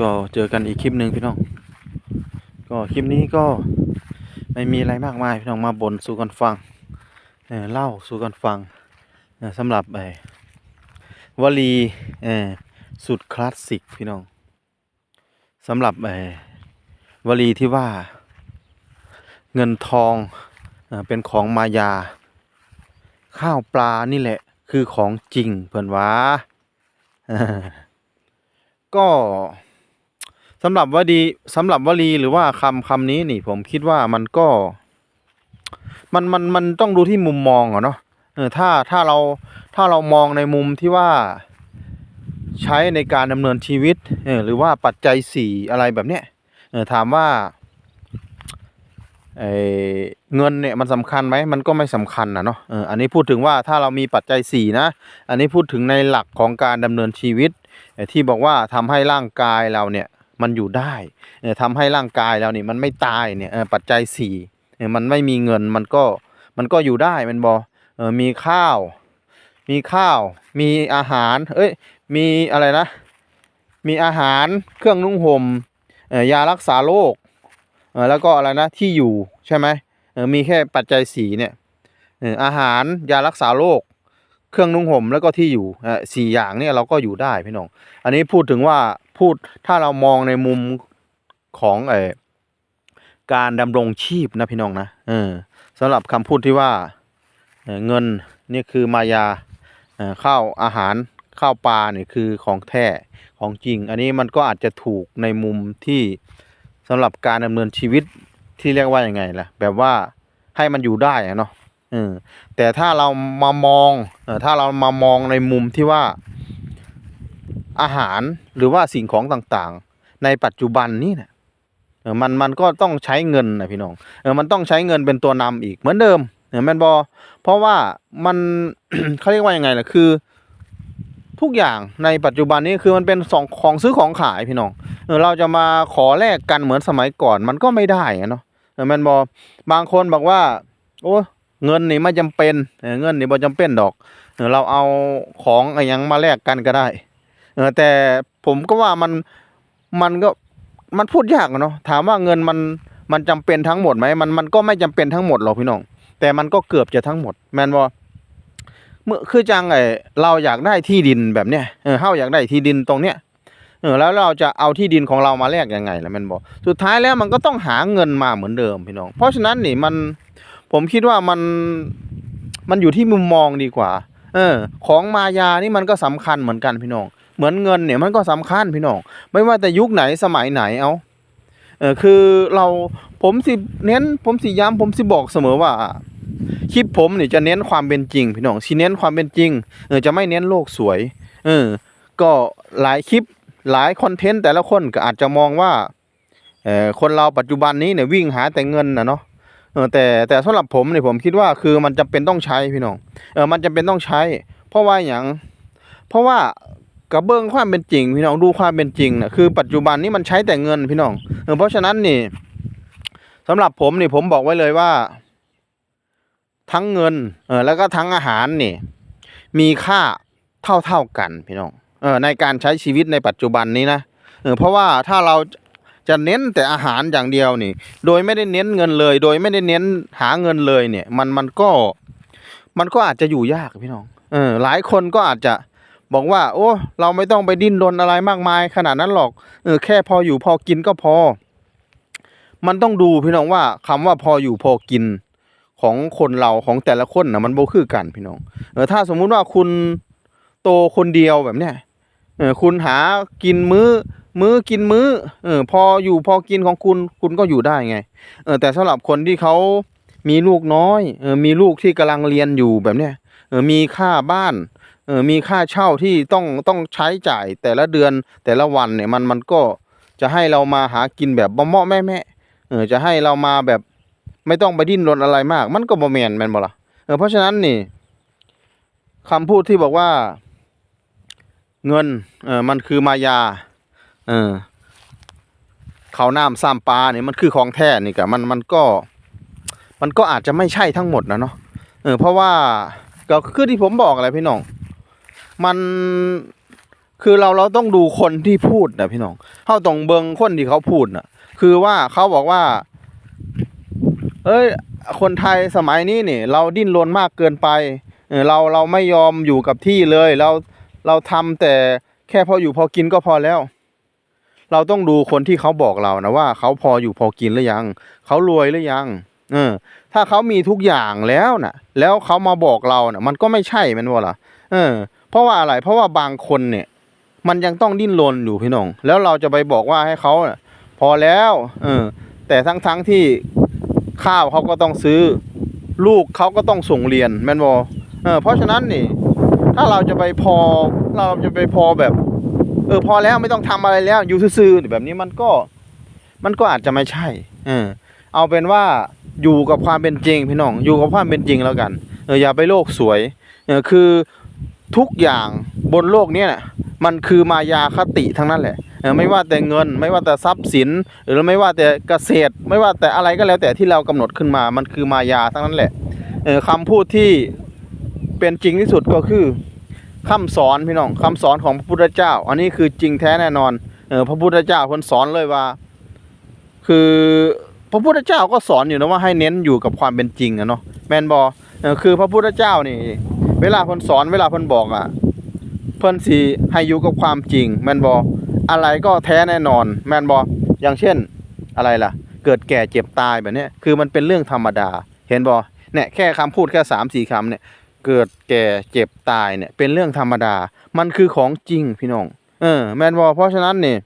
ก็เจอกันอีกคลิปหนึ่งพี่น้อง ก็คลิปนี้ก็ไม่มีอะไรมากมายพี่น้องมาบ่นสู่กันฟังเเล่าสู่กันฟังสำหรับไอ้วลีเออสุดคลาสสิกพี่น้องสำหรับไอ้วลีที่ว่าเงินทองเอเป็นของมายา ข้าวปลานี่แหละคือของจริงเพิ่นว่าเออก็ สำหรับวลีสำหรับวลีหรือว่าคำคำนี้นี่ ผมคิดว่ามันก็ มันมันมันต้องดูที่มุมมองอะเนาะเออถ้าถ้าเราถ้าเรามองในมุมที่ว่าใช้ในการดำเนินชีวิตเออหรือว่าปัจจัยสี่อะไรแบบเนี้ยเออถามว่าไอเงินเนี่ยมันสำคัญไหมมันก็ไม่สำคัญนะเนาะเอออันนี้พูดถึงว่าถ้าเรามีปัจจัยสี่นะ อันนี้พูดถึงในหลักของการดำเนินชีวิตที่บอกว่าทำให้ร่างกายเราเนี่ย มันอยู่ได้เอ่อทำให้ร่างกายเราเนี่ยมันไม่ตายเนี่ยปัจจัยสี่มันไม่มีเงินมันก็มันก็อยู่ได้มันบอมีข้าว มีข้าว มีอาหารเอ้ยมีอะไรนะ มีอาหารเครื่องนุ่งห่มยารักษาโรคแล้วก็อะไรนะที่อยู่ใช่ไหมมีแค่ปัจจัยสีเนี่ยอาหารยารักษาโรคเครื่องนุ่งห่มแล้วก็ที่อยู่สี่อย่างเนี่ยเราก็อยู่ได้พี่น้อง อันนี้พูดถึงว่า พูดถ้าเรามองในมุมของเออการดำรงชีพนะพี่น้องนะเออสำหรับคำพูดที่ว่าเเงินนี่คือมายาข้าวอาหารข้าวปลาเนี่ยคือของแท้ของจริง อันนี้มันก็อาจจะถูกในมุมที่สำหรับการดำเนินชีวิตที่เรียกว่าอยังไงล่ะ แบบว่าให้มันอยู่ได้เนาะแต่ถ้าเรามามองถ้าเรามามองในมุมที่ว่า อาหารหรือว่าสิ่งของต่างๆ ในปัจจุบันนี่นะเออมันมันก็ต้องใช้เงินนะพี่น้องเออมันต้องใช้เงินเป็นตัวนำอีกเหมือนเดิมเออแมนบอเพราะว่ามันเขาเรียกว่ายังไงล่ะคือ ทุกอย่างในปัจจุบันนี้คือมันเป็นสองของซื้อของขายพี่น้องเออเราจะมาขอแลกกันเหมือนสมัยก่อนมันก็ไม่ได้อะเนาะเออแมนบอบางคนบอกว่า โอ้เงินนี่ไม่จำเป็นเออเงินนี่บ่จำเป็นดอกเออเราเอาของอะไรยังมาแลกกันก็ได้ เออแต่ผมก็ว่ามันมันก็มันพูดยากเนาะถามว่าเงินมันมันจำเป็นทั้งหมดไหมมันมันก็ไม่จำเป็นทั้งหมดหรอกพี่น้อง แต่มันก็เกือบจะทั้งหมด แมนบอเมื่อคือจังไอเราอยากได้ที่ดินแบบเนี้ยเออเฮาอยากได้ที่ดินตรงเนี้ยเออแล้วเราจะเอาที่ดินของเรามาแลกยังไงล่ะแมนบอสุดท้ายแล้วมันก็ต้องหาเงินมาเหมือนเดิมพี่น้อง เพราะฉะนั้นนี่มันผมคิดว่ามันมันอยู่ที่มุมมองดีกว่า เออ ของมายานี่มันก็สำคัญเหมือนกันพี่น้อง เหมือนเงินเนี่ยมันก็สำคัญพี่น้องไม่ว่าแต่ยุคไหนสมัยไหนเอาเออคือเราผมสิเน้นผมสิย้ำผมสิบอกเสมอว่าคลิปผมเนี่ยจะเน้นความเป็นจริงพี่น้องสิเน้นความเป็นจริงเออจะไม่เน้นโลกสวยเออก็หลายคลิปหลายคอนเทนต์แต่ละคนก็อาจจะมองว่าเออคนเราปัจจุบันนี้เนี่ยวิ่งหาแต่เงินนะเนาะเออแต่แต่สำหรับผมเนี่ยผมคิดว่าคือมันจำเป็นต้องใช้พี่น้องเออมันจำเป็นต้องใช้ เพราะว่าอย่างเพราะว่า กระเบื้องความเป็นจริง พี่น้องดูความเป็นจริงนะคือปัจจุบันนี้มันใช้แต่เงินพี่น้องเพราะฉะนั้นนี่สำหรับผมนี่ผมบอกไว้เลยว่า ทั้งเงิน เออแล้วก็ทั้งอาหารนี่ มีค่าเท่าเท่ากันพี่น้องเออในการใช้ชีวิตในปัจจุบันนี้นะเออเพราะว่าถ้าเราจะเน้นแต่อาหารอย่างเดียวนี่ โดยไม่ได้เน้นเงินเลย โดยไม่ได้เน้นหาเงินเลยเนี่ย มันมันก็ มันก็อาจจะอยู่ยากพี่น้อง เออหลายคนก็อาจจะ บอกว่า โอ้เราไม่ต้องไปดิ้นรนอะไรมากมาย ขนาดนั้นหรอกเออแค่พออยู่พอกินก็พอ มันต้องดูพี่น้องว่าคำว่าพออยู่พอกินของคนเราของแต่ละคนนะมันโบคือกันพี่น้องเออถ้าสมมุติว่าคุณโตคนเดียวแบบเนี้ยเออคุณหากินมื้อ มื้อกินมื้อเออพออยู่พอกินของคุณคุณก็อยู่ได้ไงเออแต่สำหรับคนที่เขามีลูกน้อยเออมีลูกที่กำลังเรียนอยู่แบบเนี้ยเออมีค่าบ้าน ออมีค่าเช่าที่ต้องต้องใช้จ่ายแต่ละเดือนแต่ละวันเนี่ยมันมันก็จะให้เรามาหากินแบบบ่เมาะแม่แม่เออจะให้เรามาแบบไม่ต้องไปดิ้นรนอะไรมาก มันก็บ่แมนแมนบ่ละเออเพราะฉะนั้นนี่คำพูดที่บอกว่า เงินเออมันคือมายาเออเขาวน้ำซ้ำปลาเนี่ยมันคือของแท้นี่กะมันมันก็ มันก็อาจจะไม่ใช่ทั้งหมดนะเนาะเออเพราะว่าก็คือที่ผมบอกอะไรพี่น้อง มันคือเราเราต้องดูคนที่พูดนะพี่น้องเขาต้องเบิงคนที่เขาพูดนะคือว่าเขาบอกว่า เอ้ย คนไทยสมัยนี้นี่เราดิ้นรนมากเกินไปเราเราไม่ยอมอยู่กับที่เลย เราเราทำแต่แค่พออยู่พอกินก็พอแล้ว เราต้องดูคนที่เขาบอกเรานะว่าเขาพออยู่พอกินหรือยังเขารวยหรือยัง เออ ถ้าเขามีทุกอย่างแล้วนะแล้วเขามาบอกเรานะมันก็ไม่ใช่มันว่าล่ะเออ เพราะว่าอะไร เพราะว่าบางคนเนี่ย มันยังต้องดิ้นรนอยู่พี่น้อง แล้วเราจะไปบอกว่าให้เขาพอแล้วเออแต่ทั้งทั้งๆที่ข้าวเขาก็ต้องซื้อ ลูกเขาก็ต้องส่งเรียนแม่นบอเออเพราะฉะนั้นนี่ ถ้าเราจะไปพอเราจะไปพอแบบ เออพอแล้วไม่ต้องทำอะไรแล้วอยู่ซื่อๆแบบนี้มันก็ มันก็อาจจะไม่ใช่เออเอาเป็นว่าอยู่กับความเป็นจริงพี่น้อง อยู่กับความเป็นจริงแล้วกัน เอออย่าไปโลกสวย เออคือ ทุกอย่างบนโลกเนี้ยน่ะมันคือมายาคติทั้งนั้นแหละเออไม่ว่าแต่เงิน ไม่ว่าแต่ทรัพย์สิน หรือไม่ว่าแต่เกษตร ไม่ว่าแต่อะไรก็แล้วแต่ที่เรากำหนดขึ้นมา มันคือมายาทั้งนั้นแหละเออคำพูดที่เป็นจริงที่สุดก็คือคำสอนพี่น้องคำสอนของพระพุทธเจ้า อันนี้คือจริงแท้แน่นอนเออพระพุทธเจ้าคนสอนเลยว่า คือพระพุทธเจ้าก็สอนอยู่นะว่าให้เน้นอยู่กับความเป็นจริงอะเนาะแมนบอเออคือพระพุทธเจ้านี่ เวลาคนสอนเวลาคนบอกอะเพิ่นสิให้อยู่กับความจริงแม่นบออะไรก็แท้แน่นอน แม่นบออย่างเช่นอะไรล่ะ เกิดแก่เจ็บตายแบบนี้คือมันเป็นเรื่องธรรมดา เห็นบอเนี่ยแค่คำพูดแค่สามสี่คำเนี่ยเกิดแก่เจ็บตายเนี่ยเป็นเรื่องธรรมดา มันคือของจริงพี่น้อง เออ แม่นบอเพราะฉะนั้นเนี่ย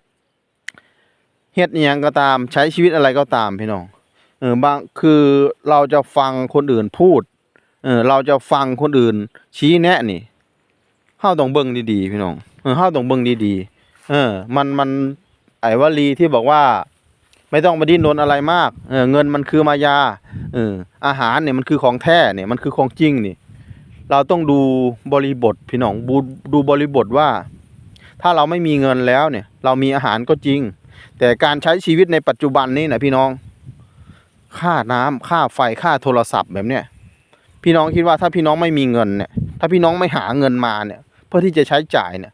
เฮ็ดอหยังก็ตามใช้ชีวิตอะไรก็ตามพี่น้องเออบางคือเราจะฟังคนอื่นพูด เออเราจะฟังคนอื่น ชี้แนะนี่เฮาต้องเบิ่งดีๆพี่น้องเออเฮาต้องเบิ่งดีๆเออ มันมันไอ้วลีที่บอกว่า ไม่ต้องมาดิ้นรนอะไรมาก เออ เงินมันคือมายา เออ อาหารเนี่ยมันคือของแท้เนี่ยมันคือของจริงนี่เราต้องดูบริบทพี่น้องดูบริบทว่า ถ้าเราไม่มีเงินแล้วเนี่ย เรามีอาหารก็จริง แต่การใช้ชีวิตในปัจจุบันนี้นะพี่น้อง ค่าน้ำค่าไฟค่าโทรศัพท์แบบเนี้ย พี่น้องคิดว่าถ้าพี่น้องไม่มีเงินเนี่ย ถ้าพี่น้องไม่หาเงินมาเนี่ย เพื่อที่จะใช้จ่ายเนี่ย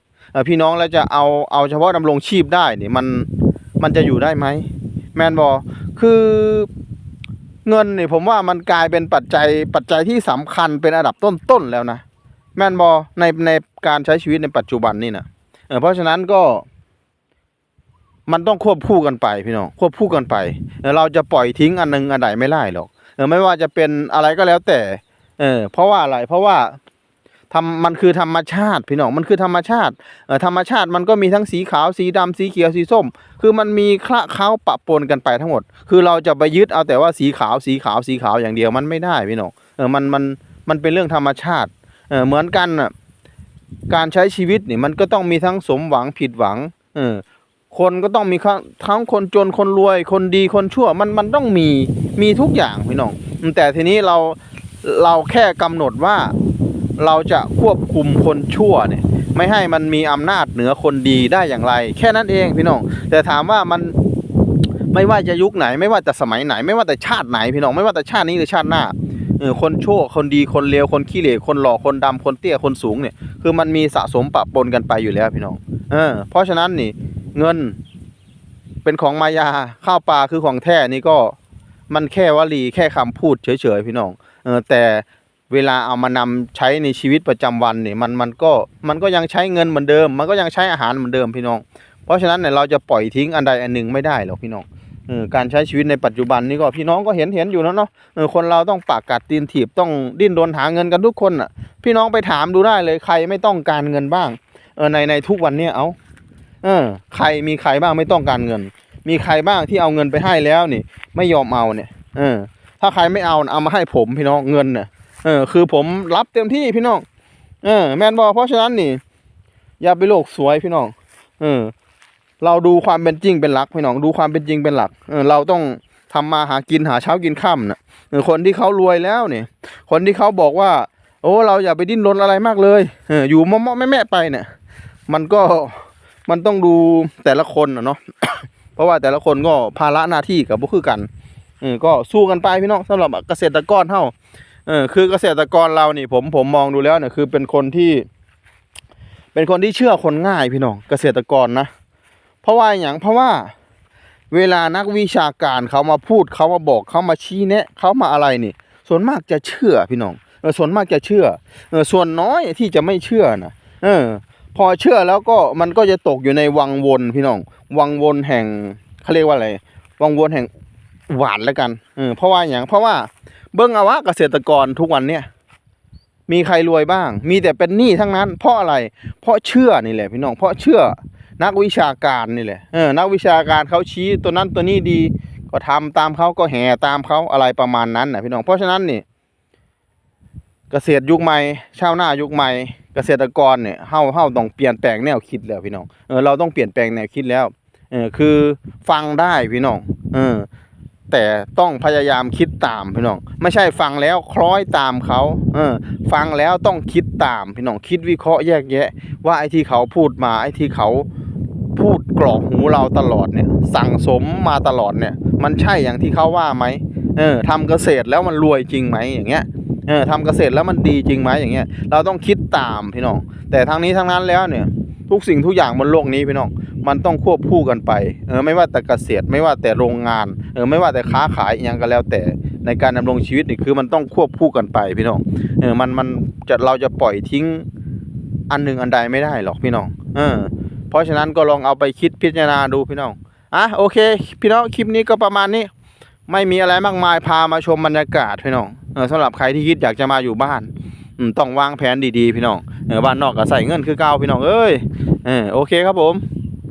พี่น้องแล้วจะเอาเอาเฉพาะดำรงชีพได้เนี่ยมันมันจะอยู่ได้ไหมแมนบอคือเงินเนี่ยผมว่ามันกลายเป็นปัจจัยปัจจัยที่สำคัญเป็นอันดับต้นๆแล้วนะแมนบอในในการใช้ชีวิตในปัจจุบันนี่นะเออเพราะฉะนั้นก็มันต้องควบคู่กันไปพี่น้องควบคู่กันไป เราจะปล่อยทิ้งอันหนึงอันใดไม่ได้หรอกเออไม่ว่าจะเป็นอะไรก็แล้วแต่ เออเพราะว่าอะไรเพราะว่าทำมันคือธรรมชาติพี่น้องมันคือธรรมชาติเออธรรมชาติมันก็มีทั้งสีขาวสีดำสีเขียวสีส้ม คือมันมีคละเคล้าปะปนกันไปทั้งหมด คือเราจะไปยึดเอาแต่ว่าสีขาวสีขาวสีขาวอย่างเดียวมันไม่ได้พี่น้องเออมันมันมันเป็นเรื่องธรรมชาติเออเหมือนกันน่ะการใช้ชีวิตนี่มันก็ต้องมีทั้งสมหวังผิดหวังเออคนก็ต้องมีทั้งคนจนคนรวยคนดีคนชั่วมันมันต้องมีมีทุกอย่างพี่น้องแต่ทีนี้เรา เราแค่กำหนดว่าเราจะควบคุมคนชั่วเนี่ยไม่ให้มันมีอำนาจเหนือคนดีได้อย่างไร แค่นั้นเองพี่น้อง แต่ถามว่ามันไม่ว่าจะยุคไหน ไม่ว่าจะสมัยไหน ไม่ว่าแต่ชาติไหนพี่น้องไม่ว่าแต่ชาตินี้หรือชาติหน้าเออคนชั่วคนดีคนเลวคนขี้เหร่คนหล่อคนดำคนเตี้ยคนสูงเนี่ย คือมันมีสะสมปะปนกันไปอยู่แล้วพี่น้องเออเพราะฉะนั้นนี่เงินเป็นของมายาข้าวปลาคือของแท้นี่ก็ มันแค่วลีแค่คำพูดเฉยๆพี่น้องเออแต่เวลาเอามานำใช้ในชีวิตประจำวันเนี่ยมันมันก็มันก็ยังใช้เงินเหมือนเดิม มันก็ยังใช้อาหารเหมือนเดิมพี่น้อง เพราะฉะนั้นเนี่ยเราจะปล่อยทิ้งอันใดอันหนึ่งไม่ได้หรอกพี่น้องออการใช้ชีวิตในปัจจุบันนี่ก็พี่น้องก็เห็นเห็นอยู่แล้วเนาะคนเราต้องปากกัดตีนถีบต้องดิ้นรนหาเงินกันทุกคนอะ พี่น้องไปถามดูได้เลยใครไม่ต้องการเงินบ้างเออในในทุกวันเนี้ยเอาเออใครมีใครบ้างไม่ต้องการเงิน มีใครบ้างที่เอาเงินไปให้แล้วนี่ ไม่ยอมเอาเนี่ย เออ ถ้าใครไม่เอาเอามาให้ผมพี่น้องเงินเนี่ยเออ คือผมรับเต็มที่พี่น้อง เออ แมนบอเพราะฉะนั้นนี่ อย่าไปโลกสวยพี่น้อง เออ เราดูความเป็นจริงเป็นหลักพี่น้อง ดูความเป็นจริงเป็นหลัก เออ เราต้องทำมาหากินหาเช้ากินค่ำน่ะคนที่เขารวยแล้วเนี่ย คนที่เขาบอกว่า โอ้เราอย่าไปดิ้นรนอะไรมากเลยเอออยู่เมาะๆแม่ๆไปเนี่ย มันก็มันต้องดูแต่ละคนนะเนาะ ราะว่าแต่ละคนก็ภาระหน้าที่กับบุคือกันเออก็สู้กันไปพี่น้องสำหรับเกษตรกรเฮาเออคือเกษตรกรเรานี่ผมผมมองดูแล้วเนี่ยคือเป็นคนที่ เป็นคนที่เชื่อคนง่ายพี่น้องเกษตรกรนะ เพราะว่าอย่างเพราะว่าเวลานักวิชาการเขามาพูดเขามาบอกเขามาชี้แนะเขามาอะไรนี่ ส่วนมากจะเชื่อพี่น้องเออส่วนมากจะเชื่อเออส่วนน้อยที่จะไม่เชื่อนะเออ พอเชื่อแล้วก็มันก็จะตกอยู่ในวังวนพี่น้อง วังวนแห่งเขาเรียกว่าอะไร วังวนแห่งหวานแล้วกันเออเพราะว่าอย่างเพราะว่าเบิ้งอาวะเกษตรกรทุกวันเนี่ยมีใครรวยบ้าง มีแต่เป็นหนี้ทั้งนั้น เพราะอะไร เพราะเชื่อนี่แหละพี่น้อง เพราะเชื่อนักวิชาการนี่แหละ เออ นักวิชาการเขาชี้ตัวนั้นตัวนี้ดี ก็ทำตามเขาก็แห่ตามเขาอะไรประมาณนั้นนะพี่น้อง เพราะฉะนั้นนี่ เกษตรยุคใหม่ ชาวนายุคใหม่ เกษตรกรเนี่ยเฮาเฮาต้องเปลี่ยนแปลงแนวคิดแล้วพี่น้องเออเราต้องเปลี่ยนแปลงแนวคิดแล้วเออคือฟังได้พี่น้องเออแต่ต้องพยายามคิดตามพี่น้อง ไม่ใช่ฟังแล้วคล้อยตามเขาเออฟังแล้วต้องคิดตามพี่น้องคิดวิเคราะห์แยกแยะ ว่าไอ้ที่เขาพูดมาไอ้ที่เขาพูดกรอกหูเราตลอดเนี่ย สั่งสมมาตลอดเนี่ย มันใช่อย่างที่เขาว่าไหมเออทำเกษตรแล้วมันรวยจริงไหมอย่างเงี้ย เออทำเกษตรแล้วมันดีจริงไหมอย่างเงี้ย เราต้องคิดตามพี่น้อง แต่ทั้งนี้ทั้งนั้นแล้วเนี่ย ทุกสิ่งทุกอย่างบนโลกนี้พี่น้อง มันต้องควบคู่กันไป เออไม่ว่าแต่เกษตรไม่ว่าแต่โรงงาน เออไม่ว่าแต่ค้าขายอหยังก็แล้วแต่ในการดำรงชีวิตนี่คือมันต้องควบคู่กันไปพี่น้อง เออมันมันจะเราจะปล่อยทิ้งอันหนึ่งอันใดไม่ได้หรอกพี่น้อง เออ เพราะฉะนั้นก็ลองเอาไปคิดพิจารณาดูพี่น้อง อะโอเค พี่น้องคลิปนี้ก็ประมาณนี้ ไม่มีอะไรมากมายพามาชมบรรยากาศพี่น้อง สำหรับใครที่คิดอยากจะมาอยู่บ้านต้องวางแผนดีๆ พี่น้องบ้านนอกก็ใส่เงินคือเก่าพี่น้องเอ้ยเออโอเคครับผม